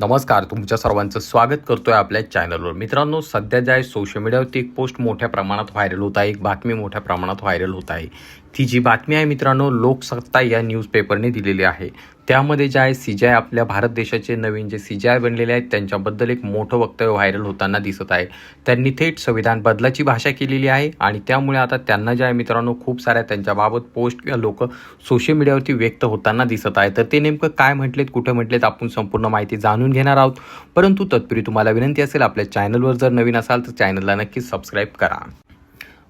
नमस्कार तुमच्या सर्वांचं स्वागत करतोय आपल्या चॅनलवर. मित्रांनो सध्या ज्या सोशल मीडियावरती एक पोस्ट मोठ्या प्रमाणात व्हायरल होत आहे एक बातमी मोठ्या प्रमाणात व्हायरल होत आहे. ती जी बातमी आहे मित्रांनो लोकसत्ता या न्यूजपेपरने दिलेली आहे. त्यामध्ये जे आहे सी जे आपल्या भारत देशाचे नवीन जे सी जे आय बनलेले आहेत त्यांच्याबद्दल एक मोठं वक्तव्य व्हायरल होताना दिसत आहे. त्यांनी थेट संविधान बदलाची भाषा केलेली आहे आणि त्यामुळे आता त्यांना जे आहे मित्रांनो खूप साऱ्या त्यांच्याबाबत पोस्ट किंवा लोक सोशल मीडियावरती व्यक्त होताना दिसत आहे. तर ते नेमकं काय म्हटलेत कुठे म्हटलेत आपण संपूर्ण माहिती जाणून घेणार आहोत. परंतु तत्पूर्वी तुम्हाला विनंती असेल आपल्या चॅनलवर जर नवीन असाल तर चॅनलला नक्कीच सबस्क्राईब करा.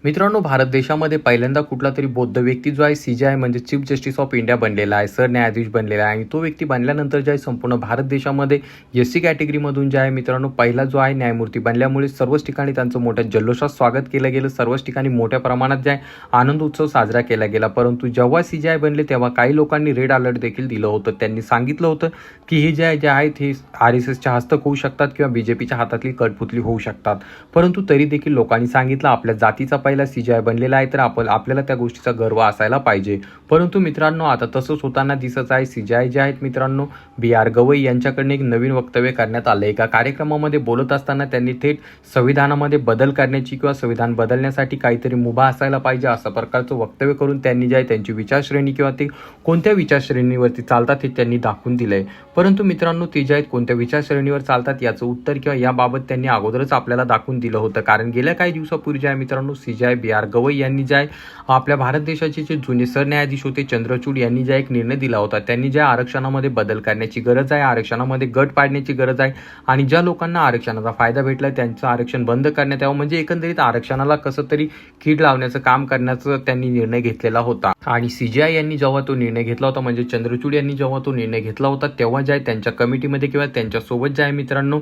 मित्रांनो भारत देशामध्ये पहिल्यांदा कुठला तरी बौद्ध व्यक्ती जो आहे सी जे आय म्हणजे चीफ जस्टिस ऑफ इंडिया बनलेला आहे सरन्यायाधीश बनलेला आहे. आणि तो व्यक्ती बनल्यानंतर जे आहे संपूर्ण भारत देशामध्ये एस सी कॅटेगरीमधून जे आहे मित्रांनो पहिला जो आहे न्यायमूर्ती बनल्यामुळे सर्वच ठिकाणी त्यांचं मोठ्या जल्लोषात स्वागत केलं गेलं. सर्वच ठिकाणी मोठ्या प्रमाणात जे आहे आनंद उत्सव साजरा केला गेला. परंतु जेव्हा सी जे आय बनले तेव्हा काही लोकांनी रेड अलर्ट देखील दिलं होतं. त्यांनी सांगितलं होतं की हे जे आहे जे आहेत हे आर एस एसच्या हस्तक होऊ शकतात किंवा बी जे पीच्या हातातली कठपुतली होऊ शकतात. परंतु तरी देखील लोकांनी सांगितलं आपल्या जातीचा पहिला सी जी आय बनलेला आहे तर आपण आपल्याला त्या गोष्टीचा गर्व असायला पाहिजे. परंतु मित्रांनो आता तसंच होताना दिसत आहे सी जे आय जे आहेत मित्रांनो बी आर गवई यांच्याकडनं एक नवीन वक्तव्य करण्यात आलं एका कार्यक्रमामध्ये बोलत असताना त्यांनी थेट संविधानामध्ये बदल करण्याची किंवा संविधान बदलण्यासाठी काहीतरी मुभा असायला पाहिजे असं प्रकारचं वक्तव्य करून त्यांनी जे आहे त्यांची विचारश्रेणी किंवा ते कोणत्या विचारश्रेणीवरती चालतात हे त्यांनी दाखवून दिलंय. परंतु मित्रांनो ते जे आहेत कोणत्या विचारश्रेणीवर चालतात याचं उत्तर किंवा याबाबत त्यांनी अगोदरच आपल्याला दाखवून दिलं होतं. कारण गेल्या काही दिवसापूर्वी जे आहे मित्रांनो सी जाय बी आर गवई यांनी जे आहे आपल्या भारत देशाचे जे जुने सरन्यायाधीश होते चंद्रचूड यांनी जे एक निर्णय दिला होता. त्यांनी ज्या आरक्षणामध्ये बदल करण्याची गरज आहे आरक्षणामध्ये गट पाडण्याची गरज आहे आणि ज्या लोकांना आरक्षणाचा फायदा भेटला त्यांचं आरक्षण बंद करण्यात यावं. म्हणजे एकंदरीत आरक्षणाला कसं तरी कीड लावण्याचं काम करण्याचा त्यांनी निर्णय घेतलेला होता. आणि सीजीआय यांनी जेव्हा तो निर्णय घेतला होता म्हणजे चंद्रचूड यांनी जेव्हा तो निर्णय घेतला होता तेव्हा ज्या त्यांच्या कमिटीमध्ये किंवा त्यांच्यासोबत जे आहे मित्रांनो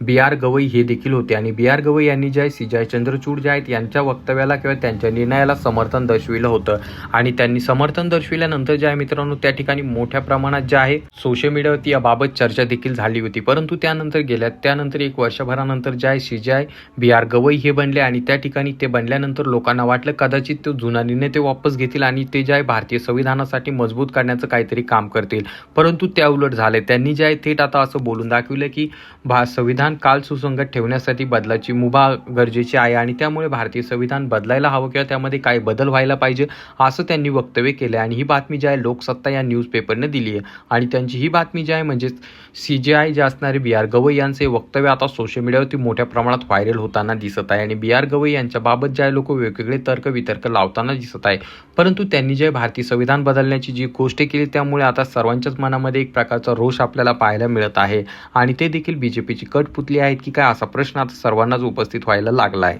बी आर गवई हे देखील होते. आणि बी आर गवई यांनी जे आहे सीजाय चंद्रचूड जे आहेत यांच्या वक्तव्याला किंवा त्यांच्या निर्णयाला समर्थन दर्शविलं होतं. आणि त्यांनी समर्थन दर्शविल्यानंतर जे आहे मित्रांनो त्या ठिकाणी मोठ्या प्रमाणात जे आहे सोशल मीडियावरती याबाबत चर्चा देखील झाली होती. परंतु त्यानंतर गेल्या त्यानंतर एक वर्षभरानंतर जे आहे सीजाय बी आर गवई हे बनले. आणि त्या ठिकाणी ते बनल्यानंतर लोकांना वाटलं कदाचित तो जुना निर्णय ते वापस घेतील आणि ते जे आहे भारतीय संविधानासाठी मजबूत करण्याचं काहीतरी काम करतील. परंतु त्या उलट झाले त्यांनी जे आहे थेट आता असं बोलून दाखवलं की भा संविधान काल सुसंगत ठेवण्यासाठी बदलाची मुभा गरजेची आहे आणि त्यामुळे भारतीय संविधान बदलायला हवं किंवा त्यामध्ये काय बदल व्हायला पाहिजे असं त्यांनी वक्तव्य केलं आहे आणि ही बातमी जी आहे लोकसत्ता या न्यूजपेपरने दिली आहे. आणि त्यांची ही बातमी जी आहे म्हणजे सी जे आय जे असणारे बी आर गवई यांचे वक्तव्य आता सोशल मीडियावरती मोठ्या प्रमाणात व्हायरल होताना दिसत आहे. आणि बी आर गवई यांच्याबाबत जे आहे लोक वेगवेगळे तर्क वितर्क लावताना दिसत आहे. परंतु त्यांनी जे भारतीय संविधान बदलण्याची जी गोष्ट केली त्यामुळे आता सर्वांच्याच मनामध्ये एक प्रकारचा रोष आपल्याला पाहायला मिळत आहे. आणि ते देखील बी जे पीची पुतली आहेत की काय असा प्रश्न आता सर्वांनाच उपस्थित व्हायला लागला आहे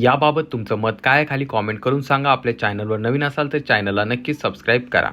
याबाबत तुमचं मत काय आहे खाली कॉमेंट करून सांगा. आपल्या चॅनलवर नवीन असाल तर चॅनलला नक्कीच सबस्क्राईब करा.